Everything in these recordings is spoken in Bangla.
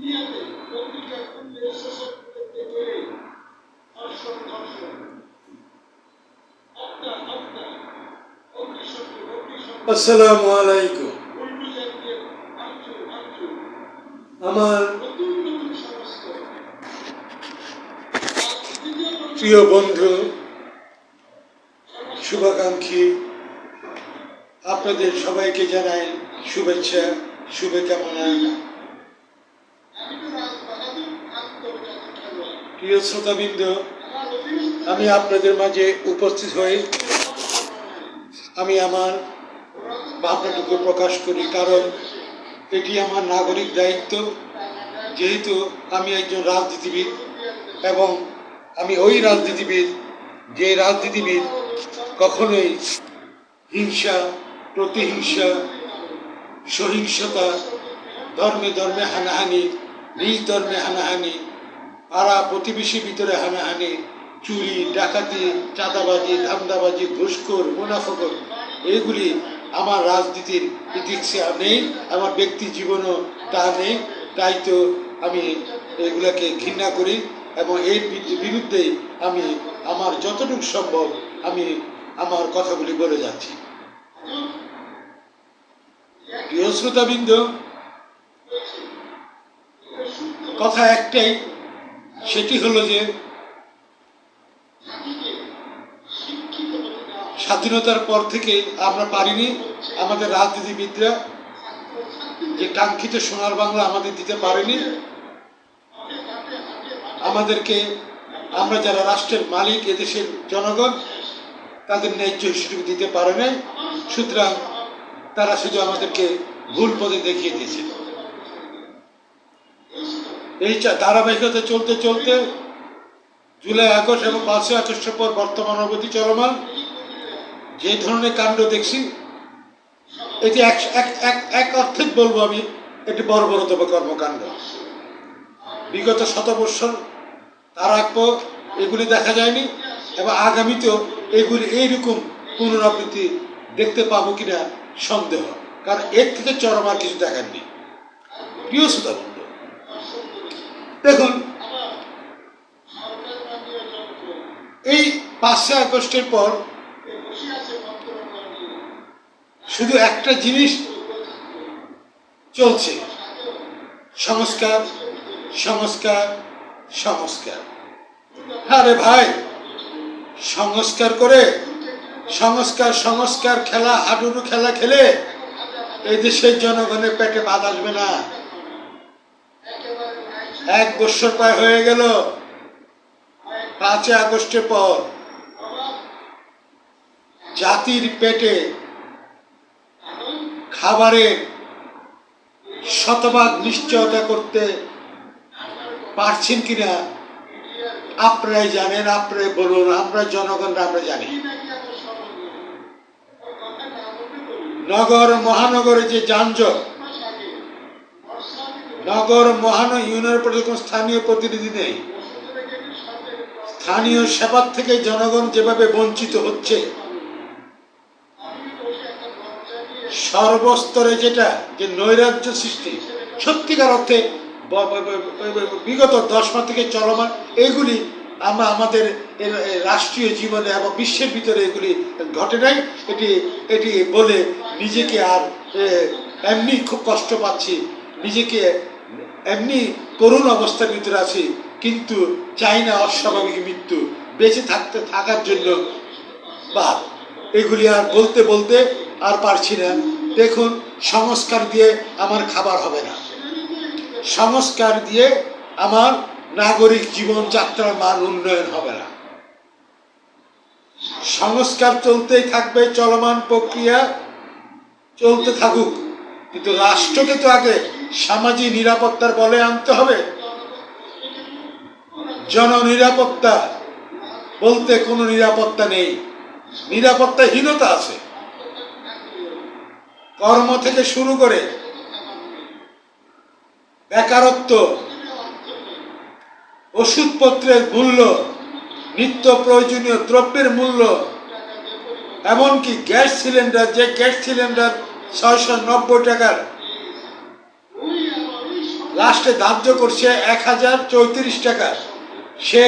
দুনিয়াতে পত্রিকা খুললে সেসব করতে গেলে ধর্ষণ ধর্ষণ হত্যা হত্যা অগ্নিশত্রু অগ্নিশত্রু। আসসালামু আলাইকুম। উল্টু জাতীয় ভাঙচুর ভাঙচুর। আমার নতুন নতুন সংস্কার প্রিয় বন্ধু শুভাকাঙ্ক্ষী আপনাদের সবাইকে জানাই শুভেচ্ছা শুভকামনা প্রিয় শ্রোতাবৃন্দ, আমি আপনাদের মাঝে উপস্থিত হয়ে আমি আমার ভাবনাটুকু প্রকাশ করি, কারণ এটি আমার নাগরিক দায়িত্ব। যেহেতু আমি একজন রাজনীতিবিদ এবং আমি ওই রাজনীতিবিদ, যে রাজনীতিবিদ কখনোই হিংসা, প্রতিহিংসা, সহিংসতা, ধর্মে ধর্মে হানাহানি, নিজ ধর্মে হানাহানি পাড়া প্রতিবেশীর ভিতরে হানাহানি, চুরি, ডাকাতি, চাঁদাবাজি, ধান্দাবাজি, ঘুষখোর মুনাফকর এগুলি আমার রাজনীতির ইতিহাসে নেই, আমার ব্যক্তি জীবনও তা নেই, তাই তো আমি এগুলাকে ঘৃণা করি এবং এর বিরুদ্ধে আমি আমার যতটুকু সম্ভব আমি আমার কথাগুলি বলে যাচ্ছি। প্রিয় শ্রোতাবৃন্দ, কথা একটাই সেটি হলো যে স্বাধীনতার পর থেকে আমরা পারিনি। আমাদের রাজনীতিবিদরা যে কাঙ্ক্ষিত সোনার বাংলা আমাদের দিতে পারেনি। আমাদেরকে আমরা যারা রাষ্ট্রের মালিক এদেশের জনগণ, তাদের ন্যায্য সুযোগ দিতে পারে নাই। সুতরাং তারা শুধু আমাদেরকে ভুল পথে দেখিয়ে দিয়েছে। এই ধারাবাহিকতা চলতে চলতে জুলাই, আগস্ট এবং পাঁচই আগস্টের পর বর্তমান অবধি চলমান। যে ধরনের কাণ্ড দেখছি, এটি এক, এক- অর্থে বলব আমি, এটি বর্বরতম কর্মকাণ্ড। বিগত শত বৎসর তার আগ এগুলি দেখা যায়নি এবং আগামীতেও এগুলি এইরকম পুনরাবৃত্তি দেখতে পাবো কিনা সন্দেহ, কারণ এর থেকে চরম আর কিছু দেখাননি প্রিয় বন্ধু দেখুন, এই পাঁচই আগস্টের পর শুধু একটা জিনিস চলছে। সংস্কার সংস্কার সংস্কার। হ্যাঁ রে ভাই, সংস্কার করে সংস্কার সংস্কার খেলা, হাডুডু খেলা খেলে এই দেশের জনগণের পেটে বাদ আসবে না। এক বছর প্রায় হয়ে গেল। পাঁচই আগস্টের পর জাতির পেটে খাবারের শতভাগ নিশ্চয়তা করতে পারছেন কিনা, আপনারাই জানেন, আপনারাই বলুন আমরা জনগণরা আমরা জানি নগর, মহানগরে যে যানজট নগর মহান ইউনিয়ন প্রতি কোনো স্থানীয় প্রতিনিধি নেই। স্থানীয় সেবার থেকে জনগণ যেভাবে বঞ্চিত হচ্ছে, সর্বস্তরে যেটা যে নৈরাজ্য সৃষ্টি, সত্যিকার অর্থে বিগত দশ মাস থেকে চলমান এগুলি আমরা আমাদের রাষ্ট্রীয় জীবনে এবং বিশ্বের ভিতরে এগুলি ঘটে নাই। এটি এটি বলে নিজেকে আর এমনি খুব কষ্ট পাচ্ছি। নিজেকে এমনি করুণ অবস্থার ভিতরে আছি, কিন্তু চাই না অস্বাভাবিক মৃত্যু। বেঁচে থাকতে থাকার জন্য বাদ। এগুলি আর বলতে বলতে আর পারছি না। দেখুন, সংস্কার দিয়ে আমার খাবার হবে না। সংস্কার দিয়ে আমার নাগরিক জীবনযাত্রার মান উন্নয়ন হবে না। সংস্কার চলতেই থাকবে চলমান প্রক্রিয়া। চলতে থাকুক। কিন্তু রাষ্ট্রকে তো আগে সামাজিক নিরাপত্তার বলে আনতে হবে। জননিরাপত্তা বলতে কোনো নিরাপত্তা নেই। নিরাপত্তাহীনতা আছে। কর্ম থেকে শুরু করে বেকারত্ব, ওষুধপত্রের মূল্য, নিত্য প্রয়োজনীয় দ্রব্যের মূল্য, এমনকি গ্যাস সিলিন্ডার, যে গ্যাস সিলিন্ডার ছয়শো নব্বই টাকার লাস্টে ধার্য করছে এক হাজার চৌত্রিশ টাকা। সে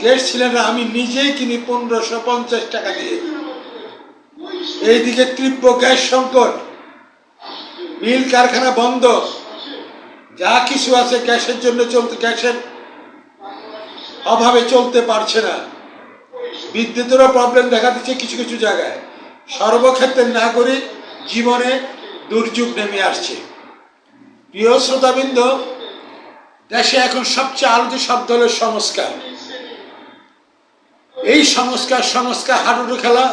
গ্যাস সিলিন্ডার আমি নিজেই কিনি পনেরোশো পঞ্চাশ টাকা দিয়ে। এইদিকে তীব্র গ্যাস সংকট। মিল কারখানা বন্ধ। যা কিছু আছে গ্যাসের জন্য চলতে, গ্যাসের অভাবে চলতে পারছে না। বিদ্যুতেরও প্রবলেম দেখা দিচ্ছে কিছু কিছু জায়গায়। সর্বক্ষেত্রে নাগরিক জীবনে দুর্যোগ নেমে আসছে। প্রিয় শ্রোতাবৃন্দ দেশে এখন সবচেয়ে আলোচিত শব্দ হলো সংস্কার। এই সংস্কার সংস্কার হাডুডু খেলা,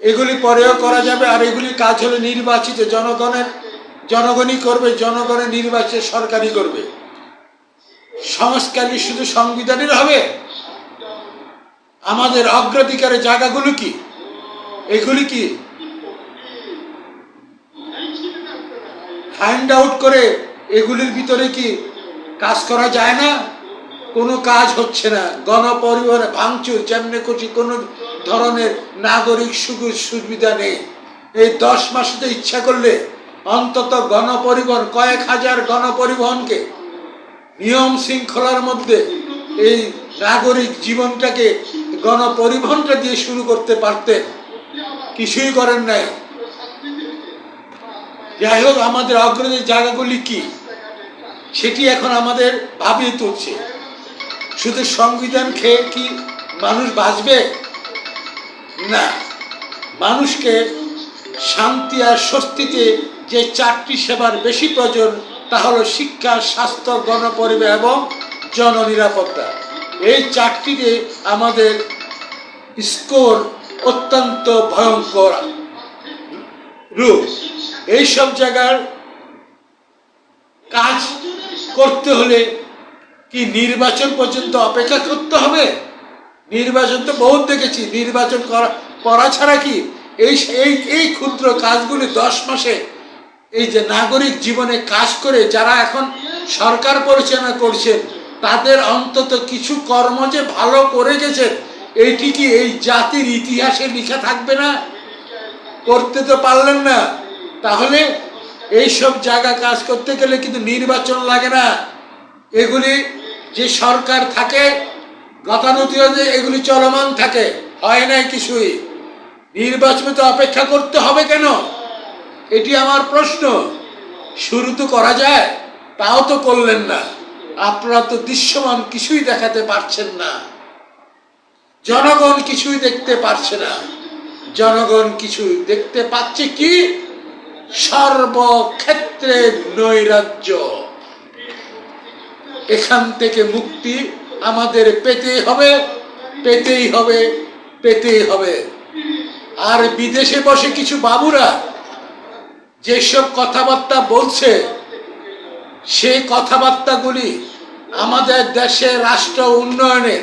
এগুলি পরেও করা যাবে আর এগুলি কাজ হলে নির্বাচিত জনগণের, জনগণই করবে, জনগণের নির্বাচিত সরকারই করবে। সংস্কারই শুধু সংবিধানের হবে? আমাদের অগ্রাধিকারের জায়গাগুলো কি? এগুলি কি? ফাইন্ড আউট করে এগুলির ভিতরে কি কাজ করা যায় না? কোনো কাজ হচ্ছে না। গণপরিবহনে ভাঙচুর যেমনি করছি কোনো ধরনের নাগরিক সুযোগ সুবিধা নেই। এই দশ মাসে ইচ্ছা করলে অন্তত গণপরিবহন, কয়েক হাজার গণপরিবহনকে নিয়ম শৃঙ্খলার মধ্যে এই নাগরিক জীবনটাকে গণপরিবহনটা দিয়ে শুরু করতে পারতেন। কিছুই করেন নাই। যাই হোক, আমাদের অগ্রণী জায়গাগুলি কি? সেটি এখন আমাদের ভাবিয়ে তুলছে। শুধু সংবিধান খেয়ে কি মানুষ বাঁচবে? না। মানুষকে শান্তি আর স্বস্তিতে যে চারটি সেবার বেশি প্রয়োজন, তা হলো শিক্ষা, স্বাস্থ্য, গণপরিবেশ এবং জননিরাপত্তা। এই চারটিতে আমাদের স্কোর অত্যন্ত ভয়ঙ্কর। রূপ এইসব জায়গার কাজ করতে হলে কি নির্বাচন পর্যন্ত অপেক্ষা করতে হবে? নির্বাচন তো বহুত দেখেছি। নির্বাচন করা করা ছাড়া কি এই এই এই ক্ষুদ্র কাজগুলি দশ মাসে এই যে নাগরিক জীবনে কাজ করে যারা এখন সরকার পরিচালনা করছেন, তাদের অন্তত কিছু কর্ম যে ভালো করে গেছেন এইটি কি এই জাতির ইতিহাসে লেখা থাকবে না? করতে তো পারলেন না। তাহলে এইসব জায়গা কাজ করতে গেলে কিন্তু নির্বাচন লাগে না। এগুলি যে সরকার থাকে গতানুগতিক এগুলি চলমান থাকে, হয় নাই কিছুই। নির্বাচনে তো অপেক্ষা করতে হবে কেন? এটি আমার প্রশ্ন। শুরু তো করা যায়, তাও তো করলেন না। আপনারা তো দৃশ্যমান কিছুই দেখাতে পারছেন না। জনগণ কিছুই দেখতে পারছে না। জনগণ কিছু দেখতে পাচ্ছে কি? সর্বক্ষেত্রে নৈরাজ্য। এখান থেকে মুক্তি আমাদের পেতেই হবে পেতেই হবে পেতেই হবে। আর বিদেশে বসে কিছু বাবুরা যেসব কথাবার্তা বলছে সেই কথাবার্তাগুলি আমাদের দেশের রাষ্ট্র উন্নয়নের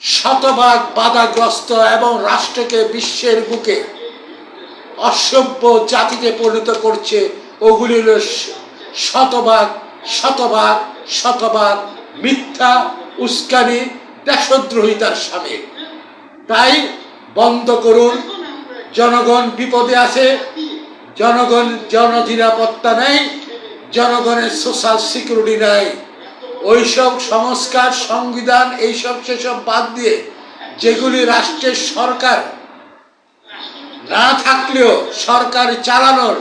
শতভাগ বাধাগ্রস্ত এবং রাষ্ট্রকে বিশ্বের বুকে অসভ্য জাতিতে পরিণত করছে ওগুলি হলো শতভাগ শতভাগ শতভাগ মিথ্যা, উস্কানি, দেশদ্রোহিতার সামিল। তাই বন্ধ করুন। জনগণ বিপদে আছে। জনগণ জননিরাপত্তা নেই। জনগণের সোশ্যাল সিকিউরিটি নাই। ওইসব সংস্কার, সংবিধান, এইসব, সেসব বাদ দিয়ে যেগুলি রাষ্ট্রের সরকার না থাকলেও সরকার চালানোর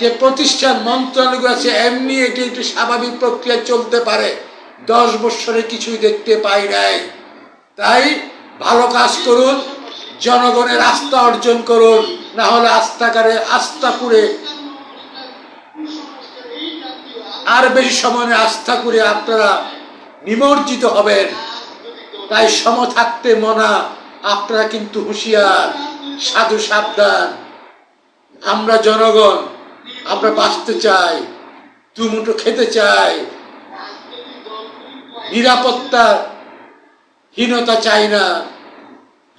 যে প্রতিষ্ঠান মন্ত্রণালয় আছে, এমনি এটি একটি স্বাভাবিক প্রক্রিয়া চলতে পারে। দশ বছরে কিছুই দেখতে পাই নাই। তাই ভালো কাজ করুন, জনগণের আস্থা অর্জন করুন, না হলে আস্থাকারে আস্থা করে আর বেশি সময় আস্থা করে আপনারা নিমজ্জিত হবেন। তাই সম থাকতে মনা, আপনারা কিন্তু হুঁশিয়ার। সাধু সাবধান। আমরা জনগণ, আমরা বাঁচতে চাই দুমুটো খেতে চাই। নিরাপত্তা, হীনতা চাই না।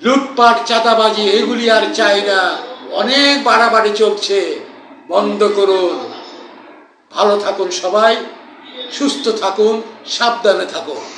লুটপাট, চাঁদাবাজি, এগুলি আর চাই না। অনেক বাড়াবাড়ি চলছে। বন্ধ করুন। ভালো থাকুন সবাই, সুস্থ থাকুন, সাবধানে থাকুন।